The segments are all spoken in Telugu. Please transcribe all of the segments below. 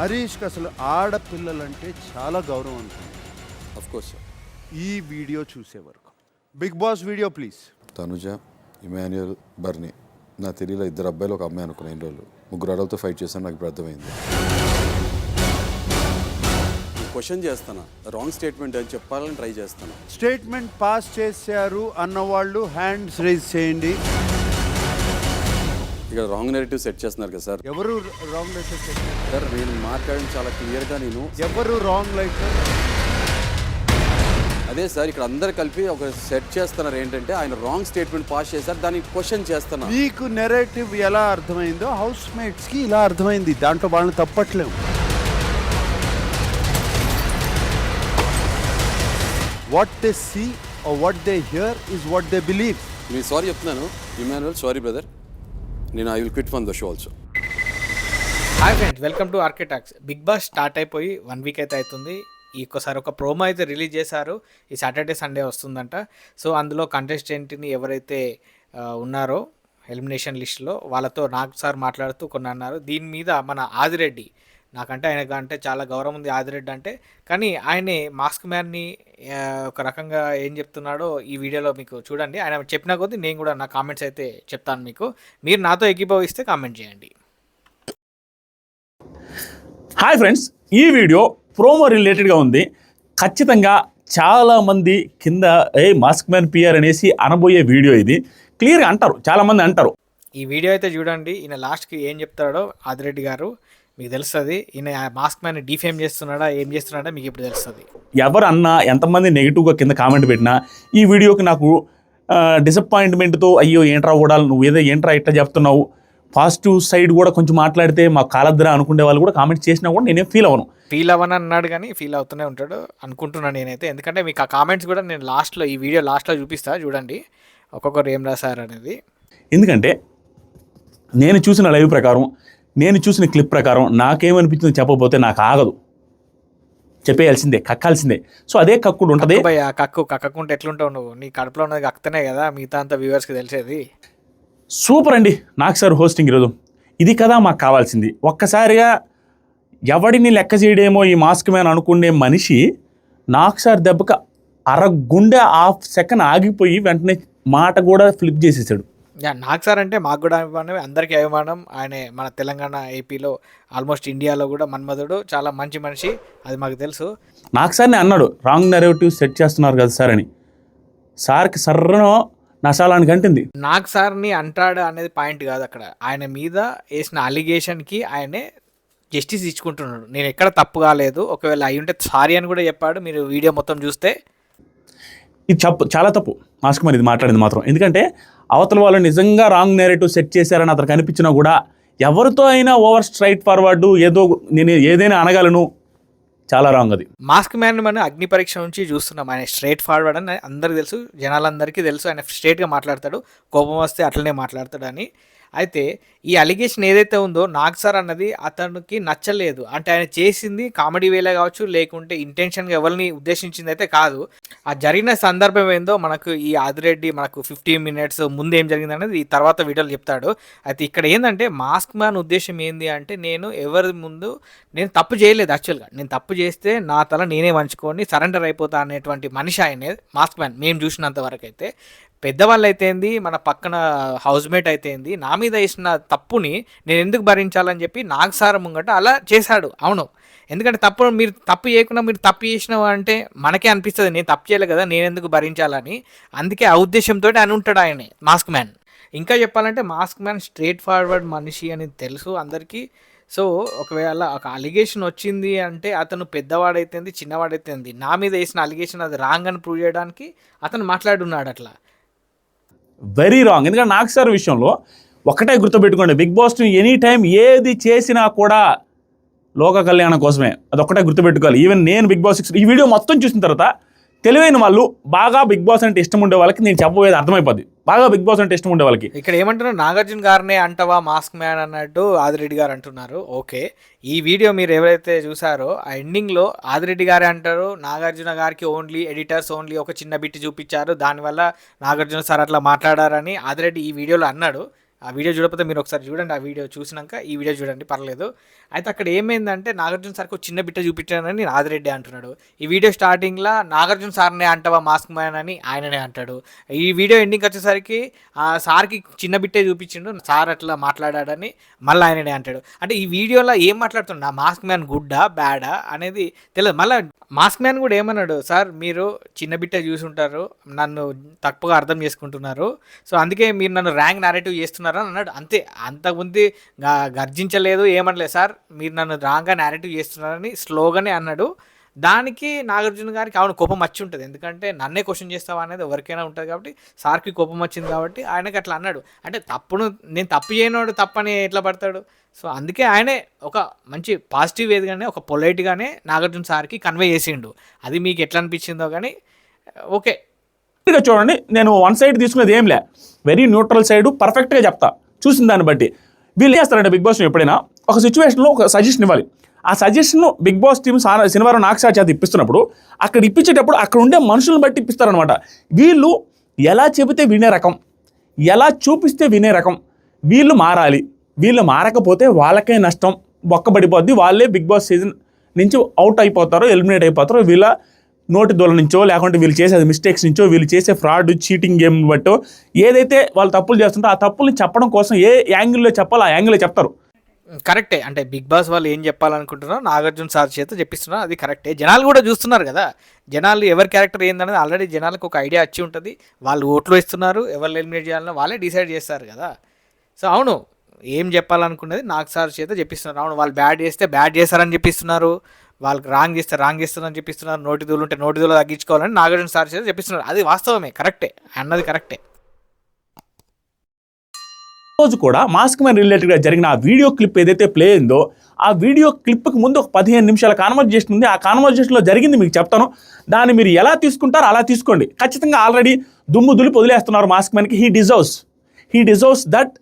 హరీష్కి అసలు ఆడపిల్లలంటే చాలా గౌరవం ఉంటుంది. అఫ్ కోర్స్ సార్ ఈ వీడియో చూసే వరకు. Bigg Boss video please. Tanuja Emmanuel బర్నీ. నా తెలియలో ఇద్దరు అబ్బాయిలు ఒక అమ్మాయి అనుకున్న ఎన్ని రోజులు. ముగ్గురు అడలతో ఫైట్ చేశాను నాకు ఇప్పుడు అర్థమైంది. క్వశ్చన్ చేస్తాను రాంగ్ స్టేట్మెంట్ అని చెప్పాలని ట్రై చేస్తాను స్టేట్మెంట్ పాస్ చేశారు అన్నవాళ్ళు హ్యాండ్స్ రేజ్ చేయండి. ఇక్కడ రాంగ్ నెరేటివ్ సెట్ చేస్తున్నారు కదా సార్. ఎవరు రాంగ్ లైట్ సార్ నేను మాట్లాడిన చాలా క్లియర్గా నేను ఎవరు రాంగ్ లైట్ అదే సార్ ఇక్కడ అందరు కలిపి ఒక సెట్ చేస్తున్నారు. ఏంటంటే ఆయన రాంగ్ స్టేట్మెంట్ పాస్ చేశారు దాన్ని క్వశ్చన్ చేస్తున్నా. మీకు నెరేటివ్ ఎలా అర్థమైందో హౌస్ మేట్స్కి ఇలా అర్థమైంది. దాంట్లో వాళ్ళని తప్పట్లేము what they see what they hear is what they believe me sorry చెప్తున్నాను. Emmanuel sorry brother. నేను I will quit from the show also hi friends welcome to ఆర్కిటాక్స్ Bigg Boss start అయిపోయి వన్ వీక్ అయితే అవుతుంది. ఈ ఒక్కసారి ఒక ప్రోమో అయితే రిలీజ్ చేశారు. ఈ సాటర్డే సండే వస్తుందంట. సో అందులో కంటెస్టెంట్ని ఎవరైతే ఉన్నారో ఎలిమినేషన్ లిస్ట్లో వాళ్ళతో నాకు సార్ మాట్లాడుతూ కొన్ని అన్నారు. దీని మీద మన ఆదిరెడ్డి నాకంటే ఆయన అంటే చాలా గౌరవం ఉంది ఆదిరెడ్డి అంటే. కానీ ఆయనే మాస్క్ మ్యాన్ని ఒక రకంగా ఏం చెప్తున్నాడో ఈ వీడియోలో మీకు చూడండి. ఆయన చెప్పిన కొద్దీ నేను కూడా నా కామెంట్స్ అయితే చెప్తాను మీకు. మీరు నాతో ఏకీభవిస్తే కామెంట్ చేయండి. హాయ్ ఫ్రెండ్స్ ఈ వీడియో ప్రోమో రిలేటెడ్గా ఉంది. ఖచ్చితంగా చాలామంది కింద ఏ మాస్క్ మ్యాన్ పిఆర్ అనేసి అనబోయే వీడియో ఇది. క్లియర్గా అంటారు చాలామంది అంటారు. ఈ వీడియో అయితే చూడండి ఈయన లాస్ట్కి ఏం చెప్తాడో ఆదిరెడ్డి గారు. మీకు తెలుస్తుంది. ఈయన మాస్క్ మ్యాన్ డిఫేమ్ చేస్తున్నాడా ఏం చేస్తున్నాడా మీకు ఇప్పుడు తెలుస్తుంది. ఎవరు అన్నా ఎంతమంది నెగిటివ్గా కింద కామెంట్ పెట్టినా ఈ వీడియోకి నాకు డిసప్పాయింట్మెంట్తో అయ్యో ఏంట్రా ఓడాలి నువ్వు ఏదో ఏంట్రా ఇట్లా చెప్తున్నావు. పాజిటివ్ సైడ్ కూడా కొంచెం మాట్లాడితే మా కాలద్దరా అనుకునే వాళ్ళు కూడా కామెంట్ చేసినా కూడా నేనేం ఫీల్ అవ్వను. ఫీల్ అవ్వని అన్నాడు కానీ ఫీల్ అవుతూనే ఉంటాడు అనుకుంటున్నాను నేనైతే. ఎందుకంటే మీకు ఆ కామెంట్స్ కూడా నేను లాస్ట్లో ఈ వీడియో లాస్ట్లో చూపిస్తా చూడండి. ఒక్కొక్కరు ఏం రాశారు అనేది ఎందుకంటే నేను చూసిన లైవ్ ప్రకారం నేను చూసిన క్లిప్ ప్రకారం నాకేమనిపించింది చెప్పకపోతే నాకు ఆగదు చెప్పేయాల్సిందే కక్కాల్సిందే. సో అదే కక్కుడు ఉంటుంది. కక్కు కక్కకుంటే ఎట్లుంటావు నువ్వు? నీ కడుపులో ఉన్నది కక్కుతనే కదా మిగతా అంతా వ్యూవర్స్కి తెలిసేది. సూపర్ అండి నాకు సార్ హోస్టింగ్ ఈరోజు. ఇది కదా మాకు కావాల్సింది. ఒక్కసారిగా ఎవడిని లెక్క చేయడేమో ఈ మాస్క్ మ్యాన్ అనుకునే మనిషి నాకు సార్ దెబ్బకి అరగుండె హాఫ్ సెకండ్ ఆగిపోయి వెంటనే మాట కూడా ఫ్లిప్ చేసేసాడు. యా నాకు సార్ అంటే మాకు కూడా అభిమానం అందరికీ అభిమానం. ఆయన మన తెలంగాణ ఏపీలో ఆల్మోస్ట్ ఇండియాలో కూడా మన్మధుడు. చాలా మంచి మనిషి. అది మాకు తెలుసు. నాకు సార్ని అన్నాడు రాంగ్ నెరేటివ్ సెట్ చేస్తున్నారు కదా సార్ అని. సార్కి సర్రనో నసాలానికి అంటుంది నాకు సార్ని అంటాడు అనేది పాయింట్ కాదు అక్కడ. ఆయన మీద వేసిన అలిగేషన్కి ఆయనే జస్టిస్ ఇచ్చుకుంటున్నాడు. నేను ఎక్కడ తప్పు కాలేదు. ఒకవేళ అయి ఉంటే సారీ అని కూడా చెప్పాడు. మీరు వీడియో మొత్తం చూస్తే ఇది చెప్పు చాలా తప్పు. మాస్క్ మరి ఇది మాట్లాడింది మాత్రం. ఎందుకంటే అవతల వాళ్ళు నిజంగా రాంగ్ నేరేటివ్ సెట్ చేశారని అతనికి అనిపించినా కూడా ఎవరితో అయినా ఓవర్ స్ట్రైట్ ఫార్వర్డ్ ఏదో నేను ఏదైనా అనగలను చాలా రాంగ్ అది. మాస్క్ మ్యాన్ మనం అగ్ని పరీక్ష నుంచి చూస్తున్నాం. ఆయన స్ట్రైట్ ఫార్వర్డ్ అని అందరికీ తెలుసు జనాలందరికీ తెలుసు. ఆయన స్ట్రైట్గా మాట్లాడతాడు కోపం వస్తే అట్లనే మాట్లాడతాడు అని. అయితే ఈ అలిగేషన్ ఏదైతే ఉందో నాకు సార్ అన్నది అతనికి నచ్చలేదు. అంటే ఆయన చేసింది కామెడీ వేలే కావచ్చు లేకుంటే ఇంటెన్షన్గా ఎవరిని ఉద్దేశించింది అయితే కాదు. ఆ జరిగిన సందర్భం ఏందో మనకు ఈ ఆదిరెడ్డి మనకు ఫిఫ్టీన్ మినిట్స్ ముందు ఏం జరిగింది అనేది ఈ తర్వాత వీడియోలో చెప్తాడు. అయితే ఇక్కడ ఏంటంటే మాస్క్ మ్యాన్ ఉద్దేశం ఏంది అంటే నేను ఎవరి ముందు నేను తప్పు చేయలేదు యాక్చువల్గా నేను తప్పు చేస్తే నా తల నేనే వంచుకొని సరెండర్ అయిపోతా అనేటువంటి మనిషి ఆయనే మాస్క్ మ్యాన్ మేము చూసినంత వరకు అయితే. పెద్దవాళ్ళు అయితే ఏంది మన పక్కన హౌస్ మేట్ అయితే ఏంది నా మీద వేసిన తప్పుని నేను ఎందుకు భరించాలని చెప్పి నాకు సార్ ముంగట అలా చేశాడు. అవును. ఎందుకంటే తప్పు మీరు తప్పు చేయకుండా మీరు తప్పు చేసినావు అంటే మనకే అనిపిస్తుంది నేను తప్పు చేయలేదు కదా నేను ఎందుకు భరించాలని. అందుకే ఆ ఉద్దేశంతో అని ఉంటాడు ఆయన మాస్క్ మ్యాన్. ఇంకా చెప్పాలంటే మాస్క్ మ్యాన్ స్ట్రేట్ ఫార్వర్డ్ మనిషి అని తెలుసు అందరికీ. సో ఒకవేళ ఒక అలిగేషన్ వచ్చింది అంటే అతను పెద్దవాడైతేంది చిన్నవాడైతేంది నా మీద వేసిన అలిగేషన్ అది రాంగ్ అని ప్రూవ్ చేయడానికి అతను మాట్లాడున్నాడు అట్లా. Very wrong. ఎందుకంటే నాకు సార్ విషయంలో ఒకటే గుర్తుపెట్టుకోండి బిగ్ బాస్ని ఎనీ టైం ఏది చేసినా కూడా లోక కళ్యాణం కోసమే. అది గుర్తుపెట్టుకోవాలి. ఈవెన్ నేను బిగ్ బాస్ సిక్స్ ఈ వీడియో మొత్తం చూసిన తర్వాత తెలివైన వాళ్ళు బాగా బిగ్ బాస్ అంటే ఇష్టం ఉండే వాళ్ళకి నేను చెప్పబోయేది అర్థమైపోద్ది. బాగా బిగ్ బాస్ అంటే ఇష్టం ఉండే వాళ్ళకి. ఇక్కడ ఏమంటున్నారు? నాగార్జున గారినే అంటవా మాస్క్ మ్యాన్ అన్నట్టు ఆదిరెడ్డి గారు అంటున్నారు. ఓకే. ఈ వీడియో మీరు ఎవరైతే చూసారో ఆ ఎండింగ్లో ఆదిరెడ్డి గారే అంటారు నాగార్జున గారికి ఓన్లీ ఎడిటర్స్ ఓన్లీ ఒక చిన్న బిట్ చూపించారు దానివల్ల నాగార్జున సార్ అట్లా మాట్లాడారని ఆదిరెడ్డి ఈ వీడియోలో అన్నాడు. ఆ వీడియో చూడకపోతే మీరు ఒకసారి చూడండి ఆ వీడియో చూసినాక ఈ వీడియో చూడండి పర్లేదు. అయితే అక్కడ ఏమైందంటే నాగార్జున సార్కి ఒక చిన్న బిట్ట చూపించానని నాదిరెడ్డి అంటున్నాడు. ఈ వీడియో స్టార్టింగ్లో నాగార్జున సార్నే అంటావా మాస్క్ మ్యాన్ అని ఆయననే అంటాడు. ఈ వీడియో ఎండింగ్ వచ్చేసరికి ఆ సార్కి చిన్న బిట్టే చూపించిండు సార్ అట్లా మాట్లాడాడని మళ్ళీ ఆయననే అంటాడు. అంటే ఈ వీడియోలో ఏం మాట్లాడుతున్నా మాస్క్ మ్యాన్ గుడ్డా బ్యాడా అనేది తెలియదు. మళ్ళీ మాస్క్ మ్యాన్ కూడా ఏమన్నాడు? సార్ మీరు చిన్న బిట్టే చూసి ఉంటారు నన్ను తప్పుగా అర్థం చేసుకుంటున్నారు. సో అందుకే మీరు నన్ను ర్యాంక్ నారేటివ్ చేస్తున్నారు అని అన్నాడు. అంతే అంతకుముందు గ- గర్జించలేదు ఏమనలేదు సార్ మీరు నన్ను రాంగ్గా నేరేటివ్ చేస్తున్నారని స్లోగానే అన్నాడు. దానికి నాగార్జున గారికి అవును కోపం వచ్చి ఉంటుంది. ఎందుకంటే నన్నే క్వశ్చన్ చేస్తావా అనేది ఎవరికైనా ఉంటుంది కాబట్టి సార్కి కోపం వచ్చింది కాబట్టి ఆయనకి అట్లా అన్నాడు. అంటే తప్పును నేను తప్పు చేయనోడు తప్పని ఎట్లా పడతాడు? సో అందుకే ఆయనే ఒక మంచి పాజిటివ్ వేదిగానే ఒక పొలైట్గానే నాగార్జున సార్కి కన్వే చేసిండు. అది మీకు ఎట్లా అనిపించిందో కానీ ఓకే. కరెక్ట్గా చూడండి నేను వన్ సైడ్ తీసుకునేది ఏం లే. వెరీ న్యూట్రల్ సైడ్ పర్ఫెక్ట్గా చెప్తా. చూసిన దాన్ని బట్టి. వీళ్ళు చేస్తారంటే బిగ్ బాస్ ఎప్పుడైనా ఒక సిచ్యువేషన్లో ఒక సజెషన్ ఇవ్వాలి. ఆ సజెషన్ బిగ్ బాస్ టీమ్ శనివారం నాకు చేత ఇప్పిస్తున్నప్పుడు అక్కడ ఇప్పించేటప్పుడు అక్కడ ఉండే మనుషులను బట్టి ఇప్పిస్తారనమాట వీళ్ళు ఎలా చెబితే వినే రకం ఎలా చూపిస్తే వినే రకం వీళ్ళు మారాలి. వీళ్ళు మారకపోతే వాళ్ళకే నష్టం బొక్కబడిపోద్ది. వాళ్ళే బిగ్ బాస్ సీజన్ నుంచి అవుట్ అయిపోతారో ఎలిమినేట్ అయిపోతారో వీళ్ళ నోటి దూల నుంచో లేకుంటే వీళ్ళు చేసే మిస్టేక్స్ నుంచో వీళ్ళు చేసే ఫ్రాడ్ చీటింగ్ గేమ్ బట్టో ఏదైతే వాళ్ళు తప్పులు చేస్తుంటారో ఆ తప్పుల్ని చెప్పడం కోసం ఏ యాంగిల్లో చెప్పాలో ఆ యాంగిల్లో చెప్తారు. కరెక్టే. అంటే బిగ్ బాస్ వాళ్ళు ఏం చెప్పాలనుకుంటున్నారో నాగార్జున సార్ చేత చెప్పిస్తున్నారు. అది కరెక్టే. జనాలు కూడా చూస్తున్నారు కదా. జనాలు ఎవరి క్యారెక్టర్ ఏందనేది ఆల్రెడీ జనాలకు ఒక ఐడియా వచ్చి ఉంటుంది. వాళ్ళు ఓట్లు ఇస్తున్నారు ఎవరు ఎలిమినేట్ చేయాలనో వాళ్ళే డిసైడ్ చేస్తారు కదా. సో అవును. ఏం చెప్పాలనుకున్నది నాకు సార్ చేత చెప్పిస్తున్నారు. అవును వాళ్ళు బ్యాడ్ చేస్తే బ్యాడ్ చేస్తారని చెప్పిస్తున్నారు. వాళ్ళకి రాంగ్ చేస్తే రాంగ్ చేస్తారని చెప్పిస్తున్నారు. నోటి దూలు ఉంటే నోటి దూలు తగ్గించుకోవాలని నాగార్జున సార్ చేసి చెప్పిస్తున్నారు. అది వాస్తవమే కరెక్టే అన్నది కరెక్టే రోజు కూడా మాస్క్ మ్యాన్ రిలేటెడ్గా జరిగిన ఆ వీడియో క్లిప్ ఏదైతే ప్లే అయిందో ఆ వీడియో క్లిప్కి ముందు ఒక పదిహేను నిమిషాల కాన్వర్జేషన్ ఉంది. ఆ కాన్వర్జేషన్లో జరిగింది మీకు చెప్తాను. దాన్ని మీరు ఎలా తీసుకుంటారో అలా తీసుకోండి. ఖచ్చితంగా ఆల్రెడీ దుమ్ము దులిపి వదిలేస్తున్నారు mask మ్యాన్కి. He deserves he deserves that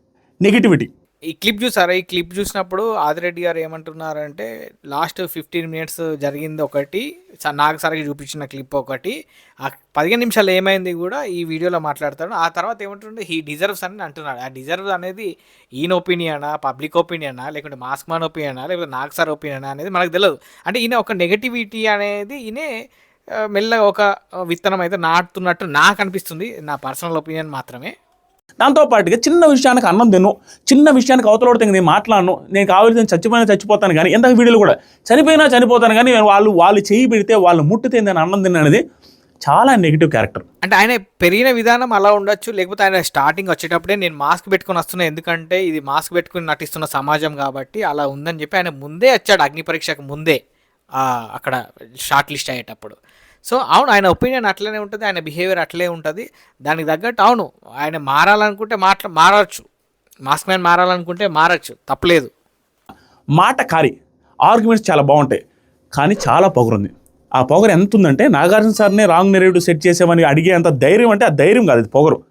negativity ఈ క్లిప్ చూసారా? ఈ క్లిప్ చూసినప్పుడు ఆదిరెడ్డి గారు ఏమంటున్నారంటే లాస్ట్ ఫిఫ్టీన్ మినిట్స్ జరిగింది ఒకటి నాకు సరిగ్గా చూపించిన క్లిప్ ఒకటి. ఆ పదిహేను నిమిషాలు ఏమైంది కూడా ఈ వీడియోలో మాట్లాడతాడు. ఆ తర్వాత ఏమంటుండే హీ డిజర్వ్స్ అని అంటున్నాడు. ఆ డిజర్వ్స్ అనేది ఈయన ఒపీనియనా పబ్లిక్ ఒపీనియనా లేకుంటే మాస్క్ మాన్ ఒపీనియనా లేకపోతే నాగ్ సార్ ఒపీనియనా అనేది మనకు తెలియదు అంటే ఈయన ఒక నెగటివిటీ అనేది ఈయనే మెల్లగా ఒక విత్తనం అయితే నాటుతున్నట్టు నాకు అనిపిస్తుంది. నా పర్సనల్ ఒపీనియన్ మాత్రమే. దాంతో పాటుగా చిన్న విషయానికి అన్నం తిను చిన్న విషయానికి అవతలడితే నేను మాట్లాడను నేను కావాల్సిన చచ్చిపోయినా చచ్చిపోతాను కానీ ఎంత వీడియోలు కూడా చనిపోయినా చనిపోతాను కానీ నేను వాళ్ళు వాళ్ళు చేయి పెడితే వాళ్ళు ముట్టితే నేను అన్నం తిన్నాను అనేది చాలా నెగిటివ్ క్యారెక్టర్ అంటే ఆయన పెరిగిన విధానం అలా ఉండొచ్చు లేకపోతే ఆయన స్టార్టింగ్ వచ్చేటప్పుడే నేను మాస్క్ పెట్టుకొని వస్తున్నా ఎందుకంటే ఇది మాస్క్ పెట్టుకుని నటిస్తున్న సమాజం కాబట్టి అలా ఉందని చెప్పి ఆయన ముందే వచ్చాడు అగ్ని పరీక్షకు ముందే అక్కడ షార్ట్ లిస్ట్ అయ్యేటప్పుడు. సో అవును ఆయన ఒపీనియన్ అట్లనే ఉంటుంది ఆయన బిహేవియర్ అట్లే ఉంటుంది. దానికి తగ్గట్టు అవును ఆయన మారాలనుకుంటే మాట్లా మారచ్చు. మాస్క్ మ్యాన్ మారాలనుకుంటే మారచ్చు తప్పలేదు. మాట కారి ఆర్గ్యుమెంట్స్ చాలా బాగుంటాయి కానీ చాలా పొగరుంది. ఆ పొగరు ఎంత ఉందంటే నాగార్జున సార్నే రాంగ్ నెరేటివ్ సెట్ చేసామని అడిగే అంత ధైర్యం అంటే ఆ ధైర్యం కాదు అది పొగరు.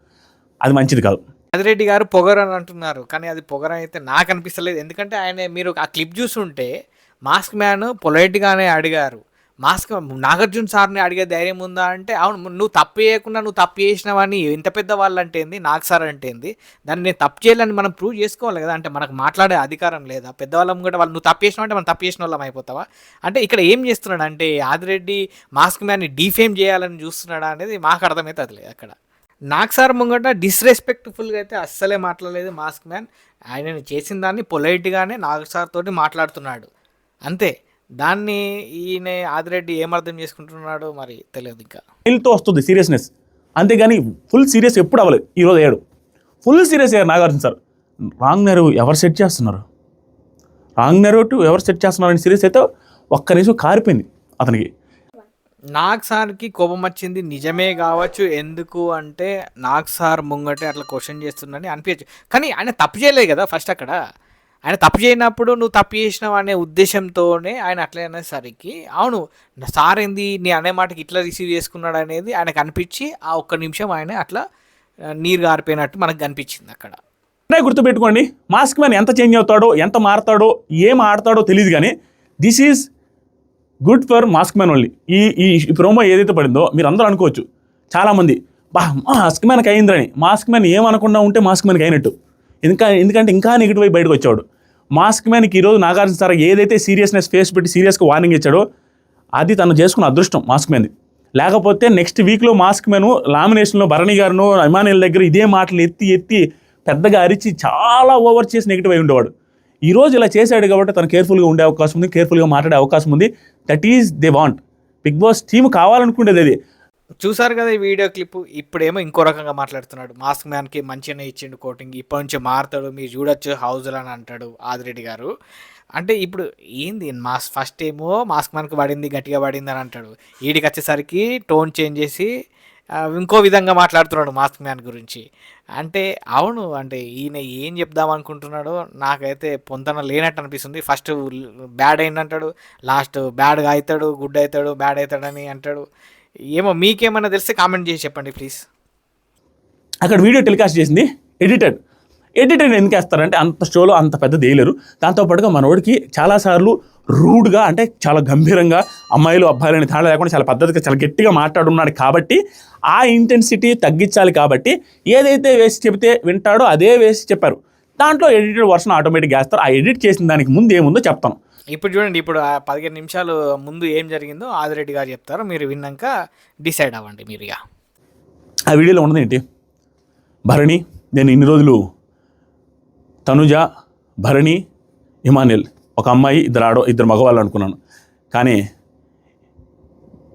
అది మంచిది కాదు. ఆదిరెడ్డి గారు పొగరు అని అంటున్నారు కానీ అది పొగరు అయితే నాకు అనిపిస్తలేదు. ఎందుకంటే ఆయన మీరు ఆ క్లిప్ చూస్తుంటే మాస్క్ మ్యాన్ పొలైట్గానే అడిగారు. మాస్క్ నాగార్జున సార్ని అడిగే ధైర్యం ఉందా అంటే అవును నువ్వు తప్పు చేయకుండా నువ్వు తప్పు చేసినావని ఇంత పెద్ద వాళ్ళు అంటే ఏంది? నాకు సార్ అంటే ఏంది? దాన్ని నేను తప్పు చేయాలని మనం ప్రూవ్ చేసుకోవాలి కదా. అంటే మనకు మాట్లాడే అధికారం లేదా? పెద్దవాళ్ళం కూడా వాళ్ళు నువ్వు తప్పు చేసినావు అంటే మనం తప్పు చేసిన వాళ్ళం అయిపోతావా? అంటే ఇక్కడ ఏం చేస్తున్నాడు అంటే ఆదిరెడ్డి మాస్క్ మ్యాన్ని డీఫేమ్ చేయాలని చూస్తున్నాడా అనేది మాకు అర్థమైతే లేదు అక్కడ. నాకు సార్ ముంగట డిస్రెస్పెక్ట్ఫుల్గా అయితే అస్సలే మాట్లాడలేదు మాస్క్ మ్యాన్. ఆయన చేసిన దాన్ని పొలైట్గానే నాగ్ సార్ తోటి మాట్లాడుతున్నాడు. అంతే. దాన్ని ఈయన ఆదిరెడ్డి ఏమర్థం చేసుకుంటున్నాడో మరి తెలియదు ఇంకా. స్మైల్తో వస్తుంది సీరియస్నెస్. అంతేగాని ఫుల్ సీరియస్ ఎప్పుడు అవ్వలేదు. ఈరోజు అయ్యాడు. ఫుల్ సీరియస్ అయ్యారు నాగార్జున సార్. రాంగ్ నెరవ్ ఎవరు సెట్ చేస్తున్నారు? రాంగ్ నెరవేటివ్ ఎవరు సెట్ చేస్తున్నారు అని సీరియస్ అయితే ఒక్క నిమిషం కారిపోయింది అతనికి. నాగ్ సార్కి కోపం వచ్చింది. నిజమే కావచ్చు. ఎందుకు అంటే నాగ్ సార్ ముంగటే అట్లా క్వశ్చన్ చేస్తుందని అనిపించచ్చు కానీ ఆయన తప్పు చేయలేదు కదా ఫస్ట్ అక్కడ. ఆయన తప్పు చేయనప్పుడు నువ్వు తప్పు చేసినావు అనే ఉద్దేశంతోనే ఆయన అట్లా అనేసరికి అవును సార్ ఏంది నీ అనే మాటకి ఇట్లా రిసీవ్ చేసుకున్నాడు అనేది ఆయనకు అనిపించి ఆ ఒక్క నిమిషం ఆయన అట్లా నీరు గారిపోయినట్టు మనకు కనిపించింది అక్కడ. అనే గుర్తుపెట్టుకోండి మాస్క్ మ్యాన్ ఎంత చేంజ్ అవుతాడో ఎంత మారుతాడో ఏం ఆడతాడో తెలియదు కానీ this is good for mask man only. ఈ ఈ ప్రోమో ఏదైతే పడిందో మీరు అందరూ అనుకోవచ్చు. చాలామంది బా మాస్క్ మ్యాన్కి అయిందని మాస్క్ మ్యాన్ ఏమనకుండా ఉంటే మాస్క్ మ్యాన్కి అయినట్టు. ఇంకా ఎందుకంటే ఇంకా నెగిటివ్ అయి బయటకు వచ్చాడు మాస్క్ మ్యాన్కి ఈరోజు నాగార్జున సార్ ఏదైతే సీరియస్నెస్ ఫేస్ పెట్టి సీరియస్గా వార్నింగ్ ఇచ్చాడో అది తను చేసుకున్న అదృష్టం మాస్క్ మ్యాన్ది. లేకపోతే నెక్స్ట్ వీక్లో మాస్క్ మ్యాను లామినేషన్లో భరణి గారును అభిమానుల దగ్గర ఇదే మాటలు ఎత్తి ఎత్తి పెద్దగా అరిచి చాలా ఓవర్ చేసి నెగిటివ్ అయి ఉండేవాడు. ఈరోజు ఇలా చేశాడు కాబట్టి తను కేర్ఫుల్గా ఉండే అవకాశం ఉంది కేర్ఫుల్గా మాట్లాడే అవకాశం ఉంది. That is they want. Bigg Boss team కావాలనుకునేది అది. చూసారు కదా ఈ వీడియో క్లిప్? ఇప్పుడేమో ఇంకో రకంగా మాట్లాడుతున్నాడు. మాస్క్ మ్యాన్కి మంచిగానే ఇచ్చిండు కోటింగ్. ఇప్పటి నుంచి మారుతాడు. మీరు చూడొచ్చు హౌజులు అని అంటాడు ఆదిరెడ్డి గారు. అంటే ఇప్పుడు ఏంది? మాస్ ఫస్ట్ ఏమో మాస్క్ మ్యాన్కి పడింది గట్టిగా పడింది అని అంటాడు. వీడికి వచ్చేసరికి టోన్ చేంజ్ చేసి ఇంకో విధంగా మాట్లాడుతున్నాడు మాస్క్ మ్యాన్ గురించి. అంటే అవును అంటే ఈయన ఏం చెప్దాం అనుకుంటున్నాడో నాకైతే పొంతన లేనట్టు అనిపిస్తుంది. First bad అయిందంటాడు. లాస్ట్ బ్యాడ్గా అవుతాడు గుడ్ అవుతాడు బ్యాడ్ అవుతాడని అంటాడు. ఏమో మీకేమైనా తెలిస్తే కామెంట్ చేసి చెప్పండి ప్లీజ్ అక్కడ వీడియో టెలికాస్ట్ చేసింది ఎడిటెడ్ ఎడిటెడ్ ఎందుకు వేస్తారంటే అంత షోలో అంత పెద్ద దేయలేరు దాంతోపాటుగా మనోడికి చాలాసార్లు రూడ్గా అంటే చాలా గంభీరంగా అమ్మాయిలు అబ్బాయిలని తేడా లేకుండా చాలా పద్ధతిగా చాలా గట్టిగా మాట్లాడున్నాడు కాబట్టి ఆ ఇంటెన్సిటీ తగ్గించాలి కాబట్టి ఏదైతే వేసి చెబితే వింటాడో అదే వేసి చెప్పారు. దాంట్లో ఎడిటెడ్ వర్షన్ ఆటోమేటిక్గా వేస్తారు. ఆ ఎడిట్ చేసిన దానికి ముందు ఏముందో చెప్తాను. ఇప్పుడు చూడండి ఇప్పుడు ఆ పదిహేను నిమిషాలు ముందు ఏం జరిగిందో ఆదిరెడ్డి గారు చెప్తారు. మీరు విన్నాక డిసైడ్ అవ్వండి మీరు ఇక. ఆ వీడియోలో ఉన్నది ఏంటి? భరణి నేను ఇన్ని రోజులు తనుజ భరణి హిమానిల్ ఒక అమ్మాయి ఇద్దరు ఆడ ఇద్దరు మగవాళ్ళు అనుకున్నాను. కానీ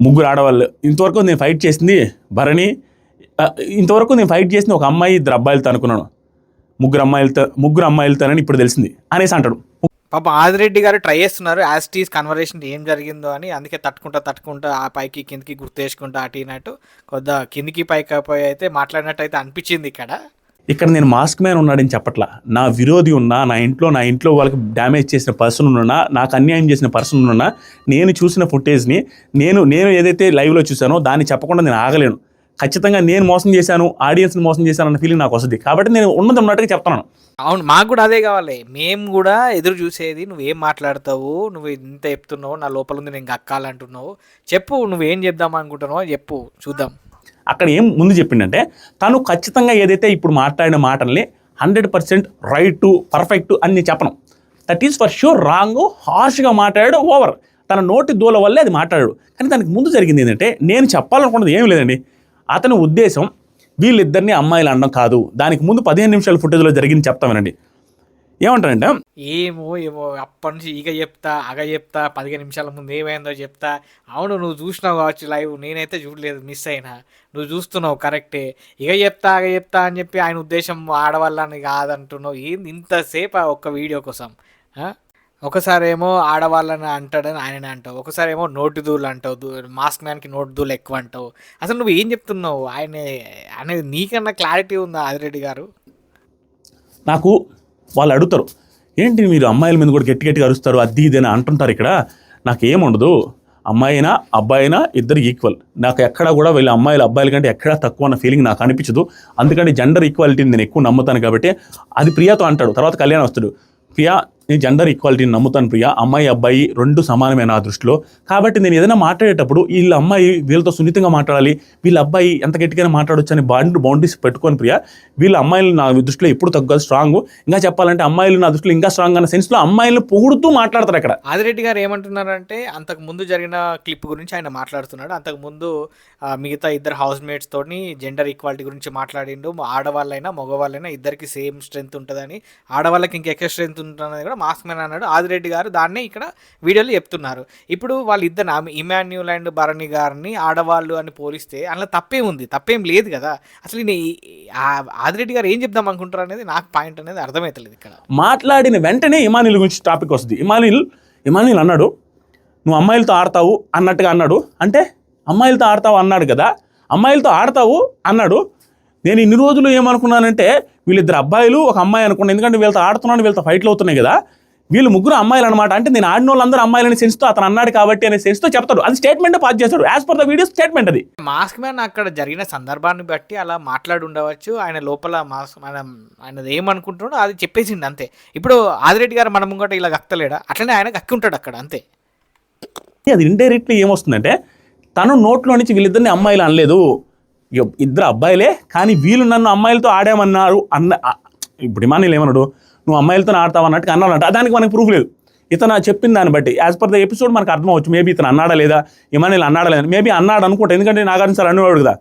ముగ్గురు ఆడవాళ్ళు. ఇంతవరకు నేను ఫైట్ చేసింది భరణి ఇంతవరకు నేను ఫైట్ చేసింది ఒక అమ్మాయి ఇద్దరు అబ్బాయిలతో అనుకున్నాను. ముగ్గురు అమ్మాయిలతో ముగ్గురు అమ్మాయిలతోనని ఇప్పుడు తెలిసింది. అనేసి అంటాడు. పాప ఆదిరెడ్డి గారు ట్రై చేస్తున్నారు యాజ్ టీస్ కన్వర్సేషన్ ఏం జరిగిందో అని. అందుకే తట్టుకుంటా తట్టుకుంటా ఆ పైకి కిందికి గుర్తేసుకుంటా అటు ఇనట్టు కొద్దిగా కిందికి పైకి పోయి అయితే మాట్లాడినట్టు అయితే అనిపించింది ఇక్కడ. ఇక్కడ నేను మాస్క్ మ్యాన్ ఉన్నాడని చెప్పట్లా. నా విరోధి ఉన్నా నా ఇంట్లో నా ఇంట్లో వాళ్ళకి డ్యామేజ్ చేసిన పర్సన్ ఉన్నా నాకు అన్యాయం చేసిన పర్సన్ ఉన్నా నేను చూసిన ఫుటేజ్ని నేను నేను ఏదైతే లైవ్లో చూసానో దాన్ని చెప్పకుండా నేను ఆగలేను. ఖచ్చితంగా నేను మోసం చేశాను ఆడియన్స్ని మోసం చేశాను అన్న ఫీలింగ్ నాకు వస్తుంది. కాబట్టి నేను ఉన్నది ఉన్నట్టుగా చెప్తున్నాను. అవును మాకు కూడా అదే కావాలి. మేము కూడా ఎదురు చూసేది నువ్వేం మాట్లాడతావు? నువ్వు ఇంత చెప్తున్నావు నా లోపల ఉంది నేను గక్కాలంటున్నావు. చెప్పు నువ్వేం చెప్దాం అనుకుంటున్నావు చెప్పు చూద్దాం. అక్కడ ఏం ముందు చెప్పిండంటే తను ఖచ్చితంగా ఏదైతే ఇప్పుడు మాట్లాడిన మాటల్ని హండ్రెడ్ పర్సెంట్ రైట్ పర్ఫెక్ట్ అని నేను చెప్పను. That is for sure wrong హార్ష్గా మాట్లాడాడు ఓవర్ తన నోటి దూల వల్లే అది మాట్లాడాడు. కానీ దానికి ముందు జరిగింది ఏంటంటే నేను చెప్పాలనుకున్నది ఏమీ లేదండి. అతని ఉద్దేశం వీళ్ళిద్దరిని అమ్మాయిలు అనడం కాదు. దానికి ముందు పదిహేను నిమిషాల ఫుటేజ్లో జరిగింది చెప్తా వినండి. ఏమంటారంటే? ఏమో ఏమో అప్పటి నుంచి ఇక చెప్తా అగ చెప్తా పదిహేను నిమిషాల ముందు ఏమైందో చెప్తా. అవును నువ్వు చూసినావు కావచ్చు లైవ్ నేనైతే చూడలేదు మిస్ అయినా. నువ్వు చూస్తున్నావు కరెక్టే ఇక చెప్తా అగ చెప్తా అని చెప్పి ఆయన ఉద్దేశం ఆడవాళ్ళని కాదంటున్నావు. ఏంది ఇంతసేపు ఆ ఒక్క వీడియో కోసం? ఒకసారి ఏమో ఆడవాళ్ళని అంటాడని ఆయననే అంటావు. ఒకసారి ఏమో నోటి దూలు అంటావు. మాస్క్ మ్యాన్కి నోటి దూలు ఎక్కువ అంటావు అసలు నువ్వు ఏం చెప్తున్నావు? ఆయన అనేది నీకన్నా క్లారిటీ ఉందా ఆదిరెడ్డి గారు? నాకు వాళ్ళు అడుగుతారు. ఏంటి మీరు అమ్మాయిల మీద కూడా గట్టి గట్టిగా అరుస్తారు? అది ఇది అని అంటుంటారు ఇక్కడ. నాకు ఏముండదు అమ్మాయి అయినా అబ్బాయి అయినా ఇద్దరు ఈక్వల్ నాకు ఎక్కడ కూడా వీళ్ళ అమ్మాయిలు అబ్బాయిల కంటే ఎక్కడా తక్కువ అన్న ఫీలింగ్ నాకు అనిపించదు. అందుకని జెండర్ ఈక్వాలిటీని నేను ఎక్కువ నమ్ముతాను కాబట్టి అది ప్రియాతో అంటాడు. తర్వాత కళ్యాణ్ వస్తాడు. ప్రియా నేను జెండర్ ఈక్వాలిటీని నమ్ముతాను ప్రియా. అమ్మాయి అబ్బాయి రెండు సమానమే నా దృష్టిలో. కాబట్టి నేను ఏదైనా మాట్లాడేటప్పుడు వీళ్ళ అమ్మాయి వీళ్ళతో సున్నితంగా మాట్లాడాలి వీళ్ళ అబ్బాయి ఎంత గట్టిగా మాట్లాడొచ్చు అని బాండ్ బౌండరీస్ పెట్టుకొని ప్రియా. వీళ్ళ అమ్మాయిలు నా దృష్టిలో ఎప్పుడు తగ్గదు స్ట్రాంగ్ ఇంకా చెప్పాలంటే అమ్మాయిలు నా దృష్టిలో ఇంకా స్ట్రాంగ్ అన్న సెన్స్లో అమ్మాయిలను పొగుడుతూ మాట్లాడతారు అక్కడ. ఆదిరెడ్డి గారు ఏమంటున్నారంటే అంతకు ముందు జరిగిన క్లిప్ గురించి ఆయన మాట్లాడుతున్నాడు. అంతకు ముందు మిగతా ఇద్దరు హౌస్ మేట్స్ తోని జెండర్ ఈక్వాలిటీ గురించి మాట్లాడిండు. ఆడవాళ్ళైనా మగవాళ్ళైనా ఇద్దరికి సేమ్ స్ట్రెంత్ ఉంటుందని. ఆడవాళ్ళకి ఇంకా ఎక్కువ స్ట్రెంత్ ఉంటుందని కూడా మాస్క్ మ్యాన్ అన్నాడు. ఆదిరెడ్డి గారు దాన్నే ఇక్కడ వీడియోలో చెప్తున్నారు. ఇప్పుడు వాళ్ళిద్దరు ఇమాన్యుల్ అండ్ భరణి గారిని ఆడవాళ్ళు అని పోలిస్తే అందులో తప్పేం ఉంది? తప్పేం లేదు కదా. అసలు నేను ఆదిరెడ్డి గారు ఏం చెప్దాం అనుకుంటారు అనేది నాకు పాయింట్ అనేది అర్థమవుతలేదు ఇక్కడ. మాట్లాడిన వెంటనే ఇమానిల్ గురించి టాపిక్ వస్తుంది. ఇమానిల్ ఇమానిల్ అన్నాడు నువ్వు అమ్మాయిలతో ఆడతావు అన్నట్టుగా అన్నాడు. అంటే అమ్మాయిలతో ఆడతావు అన్నాడు కదా. అమ్మాయిలతో ఆడతావు అన్నాడు. నేను ఇన్ని రోజులు ఏమనుకున్నానంటే వీళ్ళిద్దరు అబ్బాయిలు ఒక అమ్మాయి అనుకున్నాను ఎందుకంటే వీళ్ళతో ఆడుతున్నాను వీళ్ళతో ఫైట్లు అవుతున్నాయి కదా. వీళ్ళు ముగ్గురు అమ్మాయిలు అనమాట అంటే నేను ఆడిన వాళ్ళందరూ అమ్మాయిలని సెన్స్తో అతను అన్నాడు కాబట్టి అనే సెన్స్తో చెప్తాడు. అది స్టేట్మెంట్ పాస్ చేస్తాడు. As per the video statement అది. మాస్క్ మ్యాన్ అక్కడ జరిగిన సందర్భాన్ని బట్టి అలా మాట్లాడి ఉండవచ్చు. ఆయన లోపల మాస్క్ మనం ఆయన ఏమనుకుంటున్నాడో అది చెప్పేసింది అంతే. ఇప్పుడు ఆదిరెడ్డి గారు మన ముంగట ఇలా గక్తలేడా అట్లనే ఆయన గక్కి ఉంటాడు అక్కడ అంతే. అది ఇండైరెక్ట్లీ ఏమొస్తుందంటే తను నోట్లో నుంచి వీళ్ళిద్దరిని అమ్మాయిలు అనలేదు. ఇద్దరు అబ్బాయిలే కానీ వీళ్ళు నన్ను అమ్మాయిలతో ఆడామన్నారు అన్న ఇప్పుడు ఇమానీలు ఏమన్నాడు? నువ్వు అమ్మాయిలతో ఆడతావు అన్నట్టు అన్నాడంట. దానికి మనకి ప్రూఫ్ లేదు. ఇతను చెప్పిన దాన్ని బట్టి యాజ్ పర్ ద ఎపిసోడ్ మనకు అర్థం అవచ్చు మేబీ ఇతను అన్నాడా లేదా? ఇమానీలు అన్నాడా లేదా? మేబీ అన్నాడు అనుకుంటా. ఎందుకంటే నాగార్జున సార్ అనేవాడు కదా.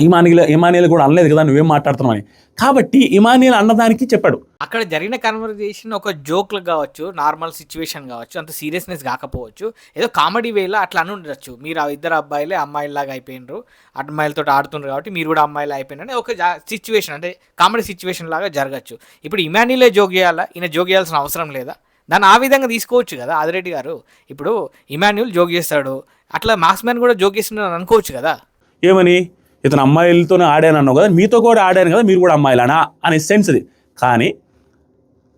ఇమానీలు ఇమానీలు కూడా అనలేదు కదా నువ్వేం మాట్లాడుతున్నావు అని. కాబట్టి ఇమానీలు అన్నదానికి చెప్పాడు. అక్కడ జరిగిన కన్వర్జేషన్ ఒక జోక్లు కావచ్చు నార్మల్ సిచ్యువేషన్ కావచ్చు అంత సీరియస్నెస్ కాకపోవచ్చు ఏదో కామెడీ వేలో అట్లా అని ఉండొచ్చు. మీరు ఆ ఇద్దరు అబ్బాయిలే అమ్మాయిలాగా అయిపోయినరు అమ్మాయిలతో ఆడుతున్నారు కాబట్టి మీరు కూడా అమ్మాయిలు అయిపోయినారని ఒక సిచ్యువేషన్ అంటే కామెడీ సిచ్యువేషన్ లాగా జరగచ్చు. ఇప్పుడు ఇమాన్యులే జోక్ చేయాలా? ఈయన జోక్ చేయాల్సిన అవసరం లేదా? దాన్ని ఆ విధంగా తీసుకోవచ్చు కదా ఆదిరెడ్డి గారు. ఇప్పుడు ఇమాన్యుల్ జోక్ చేస్తాడు అట్లా మాస్ మ్యాన్ కూడా జోక్ చేస్తున్నాడు అనుకోవచ్చు కదా. ఏమని? ఇతను అమ్మాయిలతోనే ఆడాను అన్నావు కదా మీతో కూడా ఆడాను కదా మీరు కూడా అమ్మాయిలనా అనే సెన్స్ అది కానీ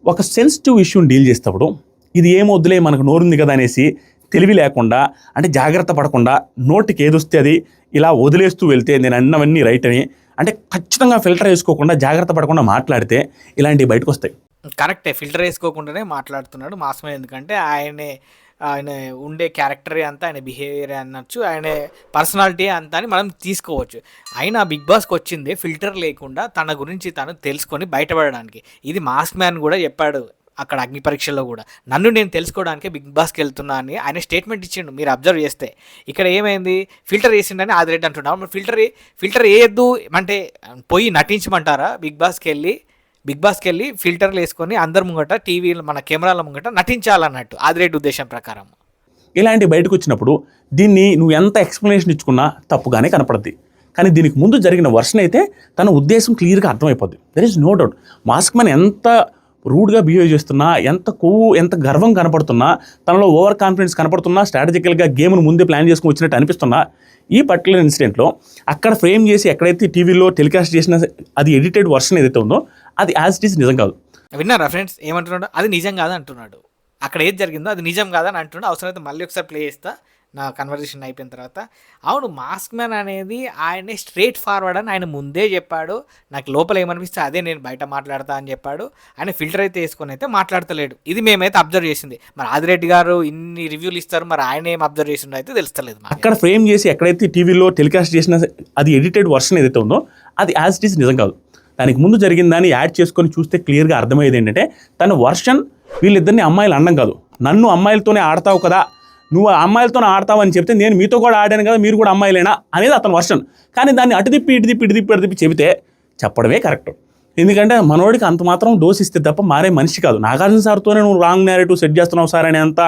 ఒక సెన్సిటివ్ ఇష్యూని డీల్ చేసేటప్పుడు ఇది ఏం వద్దులే మనకు నోరుంది కదా అనేసి తెలివి లేకుండా అంటే జాగ్రత్త పడకుండా నోటికి ఏదొస్తే అది ఇలా వదిలేస్తూ వెళ్తే నేను అన్నవన్నీ రైట్ అని అంటే ఖచ్చితంగా ఫిల్టర్ వేసుకోకుండా జాగ్రత్త పడకుండా మాట్లాడితే ఇలాంటివి బయటకు వస్తాయి. కరెక్టే ఫిల్టర్ వేసుకోకుండానే మాట్లాడుతున్నాడు మాస్మే ఎందుకంటే ఆయనే ఆయన ఉండే క్యారెక్టర్ అంతా ఆయన బిహేవియర్ అనొచ్చు ఆయన పర్సనాలిటీ అంతా అని మనం తీసుకోవచ్చు. ఆయన బిగ్ బాస్కి వచ్చింది ఫిల్టర్ లేకుండా తన గురించి తను తెలుసుకొని బయటపడడానికి. ఇది మాస్క్ మ్యాన్ కూడా చెప్పాడు అక్కడ అగ్ని పరీక్షల్లో కూడా. నన్ను నేను తెలుసుకోవడానికి బిగ్ బాస్కి వెళ్తున్నా అని ఆయన స్టేట్మెంట్ ఇచ్చిండు మీరు అబ్జర్వ్ చేస్తే. ఇక్కడ ఏమైంది? ఫిల్టర్ వేసిండని ఆదిరెడ్డి అంటున్నాం ఫిల్టర్ ఫిల్టర్ వేయద్దు అంటే పోయి నటించమంటారా? బిగ్ బాస్కి వెళ్ళి బిగ్ బాస్కి వెళ్ళి ఫిల్టర్లు వేసుకొని అందరి ముంగట టీవీ మన కెమెరాల ముంగట నటించాలన్నట్టు. ఆదిరెడ్డి ఉద్దేశం ప్రకారం. ఇలాంటి బయటకు వచ్చినప్పుడు దీన్ని నువ్వు ఎంత ఎక్స్ప్లెనేషన్ ఇచ్చుకున్నా తప్పుగానే కనపడుద్ది. కానీ దీనికి ముందు జరిగిన వర్షన్ అయితే తన ఉద్దేశం క్లియర్గా అర్థమైపోద్ది. There is no doubt mask మన ఎంత రూడ్గా బిహేవ్ చేస్తున్నా ఎంత కొవ్వు ఎంత గర్వం కనపడుతున్నా తనలో ఓవర్ కాన్ఫిడెన్స్ కనపడుతున్నా స్ట్రాటజికల్గా గేమ్ను ముందే ప్లాన్ చేసుకుని వచ్చినట్టు అనిపిస్తున్నా ఈ పర్టికులర్ ఇన్సిడెంట్లో అక్కడ ఫ్రేమ్ చేసి ఎక్కడైతే టీవీలో టెలికాస్ట్ చేసిన అది ఎడిటెడ్ వర్షన్ ఏదైతే ఉందో అది యాజ్ ఇట్ ఈస్ నిజం కాదు. విన్నారా ఫ్రెండ్స్ ఏమంటున్నాడు? అది నిజం కాదు అంటున్నాడు అక్కడ ఏది జరిగిందో అది నిజం కాదని అంటున్నాడు. అవసరమైతే మళ్ళీ ఒకసారి ప్లే చేస్తా. నా కన్వర్జేషన్ అయిపోయిన తర్వాత. అవును మాస్క్ మ్యాన్ అనేది ఆయన స్ట్రేట్ ఫార్వర్డ్ అని ఆయన ముందే చెప్పాడు. నాకు లోపల ఏమనిపిస్తే అదే నేను బయట మాట్లాడతా అని చెప్పాడు. ఆయన ఫిల్టర్ అయితే వేసుకొని అయితే మాట్లాడతలేడు. ఇది మేమైతే అబ్జర్వ్ చేసింది. మరి ఆదిరెడ్డి గారు ఇన్ని రివ్యూలు ఇస్తారు. మరి ఆయన ఏం అబ్జర్వ్ చేసిండో అయితే తెలుస్తలేదు అక్కడ ఫ్రేమ్ చేసి ఎక్కడైతే టీవీలో టెలికాస్ట్ చేసిన అది ఎడిటెడ్ వర్షన్ ఏదైతే ఉందో అది యాజ్ ఇట్ ఈస్ నిజం కాదు. దానికి ముందు జరిగిన దాన్ని యాడ్ చేసుకొని చూస్తే క్లియర్గా అర్థమయ్యేది ఏంటంటే తన వర్షన్ వీళ్ళిద్దరిని అమ్మాయిలు అనడం కాదు. నన్ను అమ్మాయిలతోనే ఆడతావు కదా నువ్వు ఆ అమ్మాయిలతోనే ఆడతావు అని చెప్తే నేను మీతో కూడా ఆడాను కదా మీరు కూడా అమ్మాయిలేనా అనేది అతని వర్షన్. కానీ దాన్ని అటు తిప్పి ఇటు తిప్పి ఇటు తిప్పి అటు తిప్పి చెబితే చెప్పడమే కరెక్ట్. ఎందుకంటే మనోడికి అంత మాత్రం డోస్ ఇస్తే తప్ప మారే మనిషి కాదు. నాగార్జున సార్తోనే నువ్వు రాంగ్ నేరేటివ్ సెట్ చేస్తున్నావు సార్ అనేంత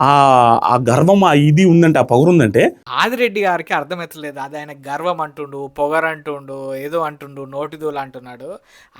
ఆ గర్వం ఆ ఇది ఉందంటే ఆ పొగరు ఉందంటే ఆదిరెడ్డి గారికి అర్థమవుతలేదు అది ఆయన గర్వం అంటుండు పొగర్ అంటుండు ఏదో అంటుండు నోటిదోలు అంటున్నాడు.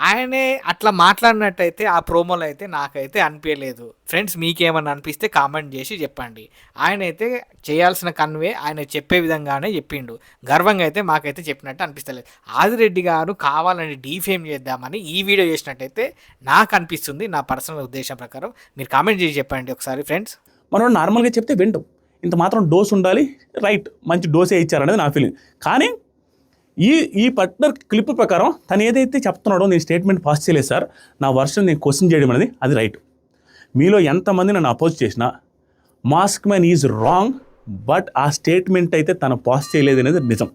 ఆయనే అట్లా మాట్లాడినట్టయితే ఆ ప్రోమోలో అయితే నాకైతే అనిపించలేదు ఫ్రెండ్స్ మీకేమన్నా అనిపిస్తే కామెంట్ చేసి చెప్పండి. ఆయన అయితే చేయాల్సిన కన్వే ఆయన చెప్పే విధంగానే చెప్పిండు. గర్వంగా అయితే మాకైతే చెప్పినట్టు అనిపిస్తలేదు. ఆదిరెడ్డి గారు కావాలని డీఫేమ్ చేద్దామని ఈ వీడియో చేసినట్టయితే నాకు అనిపిస్తుంది నా పర్సనల్ ఉద్దేశం ప్రకారం. మీరు కామెంట్ చేసి చెప్పండి ఒకసారి ఫ్రెండ్స్. మనం నార్మల్గా చెప్తే వింటాం ఇంత మాత్రం డోస్ ఉండాలి రైట్ మంచి డోసే ఇచ్చారనేది నా ఫీలింగ్ కానీ ఈ ఈ పర్టికులర్ క్లిప్ ప్రకారం తను ఏదైతే చెప్తున్నాడో నేను స్టేట్మెంట్ పాస్ చేయలేదు సార్. నా వర్షన్ నేను క్వశ్చన్ చేయడం అనేది అది రైట్ మీలో ఎంతమంది నన్ను అపోజ్ చేసినా mask man is wrong but ఆ స్టేట్మెంట్ అయితే తను పాస్ చేయలేదు అనేది నిజం.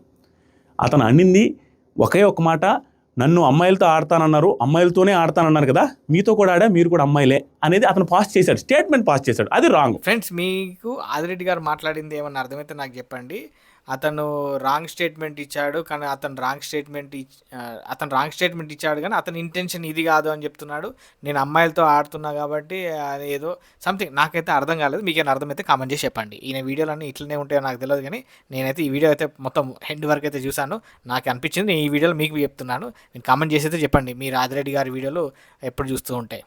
అతను అన్నింది ఒకే ఒక మాట నన్ను అమ్మాయిలతో ఆడతానన్నారు అమ్మాయిలతోనే ఆడతానన్నారు కదా మీతో కూడా ఆడా మీరు కూడా అమ్మాయిలే అనేది అతను పాస్ చేశాడు స్టేట్మెంట్ పాస్ చేశాడు. అది రాంగ్. ఫ్రెండ్స్ మీకు ఆదిరెడ్డి గారు మాట్లాడింది ఏమన్నా అర్థమైతే నాకు చెప్పండి. అతను రాంగ్ స్టేట్మెంట్ ఇచ్చాడు కానీ అతను రాంగ్ స్టేట్మెంట్ అతను రాంగ్ స్టేట్మెంట్ ఇచ్చాడు కానీ అతని ఇంటెన్షన్ ఇది కాదు అని చెప్తున్నాడు. నేను అమ్మాయిలతో ఆడుతున్నా కాబట్టి అది ఏదో సంథింగ్ నాకైతే అర్థం కాలేదు. మీకేమైనా అర్థమైతే కామెంట్ చేసి చెప్పండి. ఈయన వీడియోలన్నీ ఇట్లనే ఉంటాయో నాకు తెలియదు కానీ నేనైతే ఈ వీడియో అయితే మొత్తం హెండ్ వరకు అయితే చూశాను. నాకు అనిపించింది. నేను ఈ వీడియోలో మీకు చెప్తున్నాను. నేను కామెంట్ చేసి అయితే చెప్పండి. మీరు ఆదిరెడ్డి గారి వీడియోలు ఎప్పుడు చూస్తూ ఉంటాయి?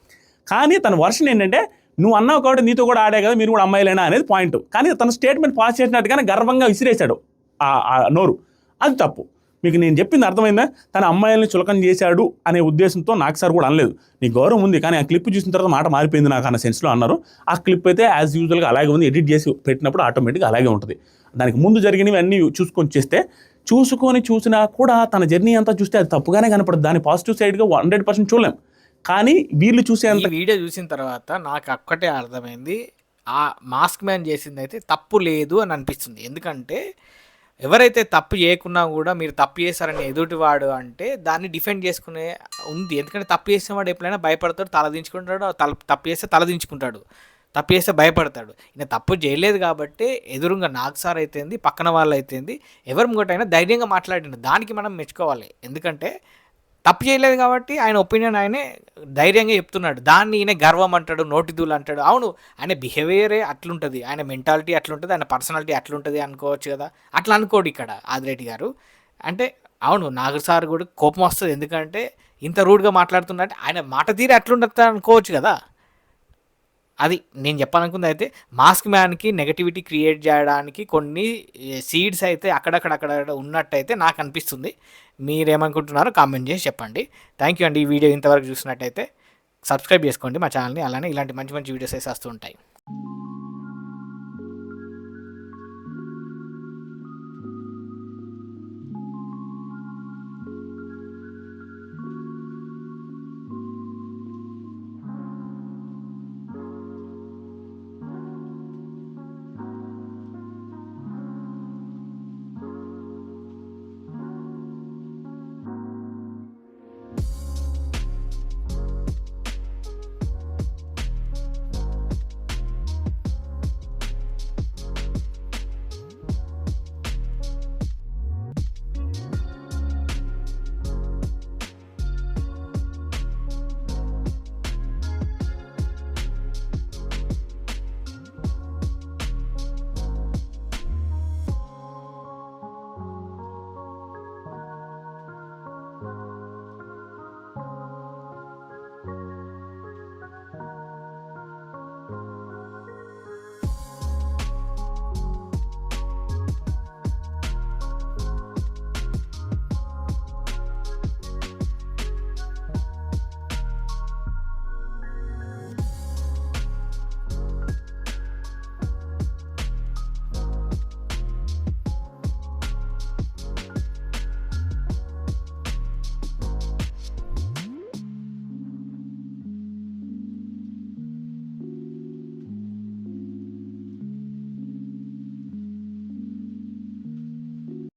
కానీ తన వర్షన్ ఏంటంటే నువ్వు అన్నావు కాబట్టి నీతో కూడా ఆడే కదా మీరు కూడా అమ్మాయిలేనా అనేది పాయింట్ కానీ తన స్టేట్మెంట్ పాస్ చేసినట్టుగానే గర్వంగా విసిరేశాడు ఆ నోరు. అది తప్పు. మీకు నేను చెప్పింది అర్థమైందా? తన అమ్మాయిల్ని చులకం చేశాడు అనే ఉద్దేశంతో నాకు సార్ కూడా అనలేదు. నీ గౌరవం ఉంది కానీ ఆ క్లిప్ చూసిన తర్వాత మాట మారిపోయింది నాకు అన్న సెన్స్లో అన్నారు. ఆ క్లిప్ అయితే యాజ్ యూజువల్గా అలాగే ఉంది. ఎడిట్ చేసి పెట్టినప్పుడు ఆటోమేటిక్గా అలాగే ఉంటుంది. దానికి ముందు జరిగినవి అన్నీ చూసుకొని చేస్తే చూసుకొని చూసినా కూడా తన జర్నీ అంతా చూస్తే అది తప్పుగానే కనపడదు. దాని పాజిటివ్ సైడ్గా హండ్రెడ్ పర్సెంట్ చూడలేం. కానీ వీళ్ళు చూసేంత వీడియో చూసిన తర్వాత నాకు ఒక్కటే అర్థమైంది. ఆ మాస్క్ మ్యాన్ చేసింది అయితే తప్పు లేదు అని అనిపిస్తుంది. ఎందుకంటే ఎవరైతే తప్పు చేయకున్నా కూడా మీరు తప్పు చేశారని ఎదుటివాడు అంటే దాన్ని డిఫెండ్ చేసుకునే ఉంది. ఎందుకంటే తప్పు చేసిన వాడు ఎప్పుడైనా భయపడతాడు తలదించుకుంటాడు తల తప్పు చేస్తే తలదించుకుంటాడు తప్పు చేస్తే భయపడతాడు. ఈయన తప్పు చేయలేదు కాబట్టి ఎదురుగా నాకు సార్ అయితేంది పక్కన వాళ్ళు అయితేంది ఎవరు ముంగటైనా ధైర్యంగా మాట్లాడిండు దానికి మనం మెచ్చుకోవాలి. ఎందుకంటే తప్పు చేయలేదు కాబట్టి ఆయన ఒపీనియన్ ఆయనే ధైర్యంగా చెప్తున్నాడు. దాన్ని ఈయన గర్వం అంటాడు నోటిదూలు అంటాడు. అవును ఆయన బిహేవియరే అట్లుంటుంది. ఆయన మెంటాలిటీ అట్లుంటుంది ఆయన పర్సనాలిటీ అట్లుంటుంది అనుకోవచ్చు కదా. అట్లా అనుకోడు ఇక్కడ ఆదిరెడ్డి గారు. అంటే అవును నాగర్ సార్ కూడా కోపం వస్తుంది. ఎందుకంటే ఇంత రూడ్గా మాట్లాడుతున్నట్టు ఆయన మాట తీరి అట్లుండదు అనుకోవచ్చు కదా. అది నేను చెప్పాలనుకుంది అయితే మాస్క్ మ్యాన్కి నెగటివిటీ క్రియేట్ చేయడానికి కొన్ని సీడ్స్ అయితే అక్కడక్కడక్కడ ఉన్నట్టయితే నాకు అనిపిస్తుంది. మీరేమనుకుంటున్నారో కామెంట్ చేసి చెప్పండి. థ్యాంక్ యూ అండి ఈ వీడియో ఇంతవరకు చూసినట్టయితే. సబ్స్క్రైబ్ చేసుకోండి మా ఛానల్ని. అలానే ఇలాంటి మంచి మంచి వీడియోస్ వేసేస్తూ ఉంటాయి.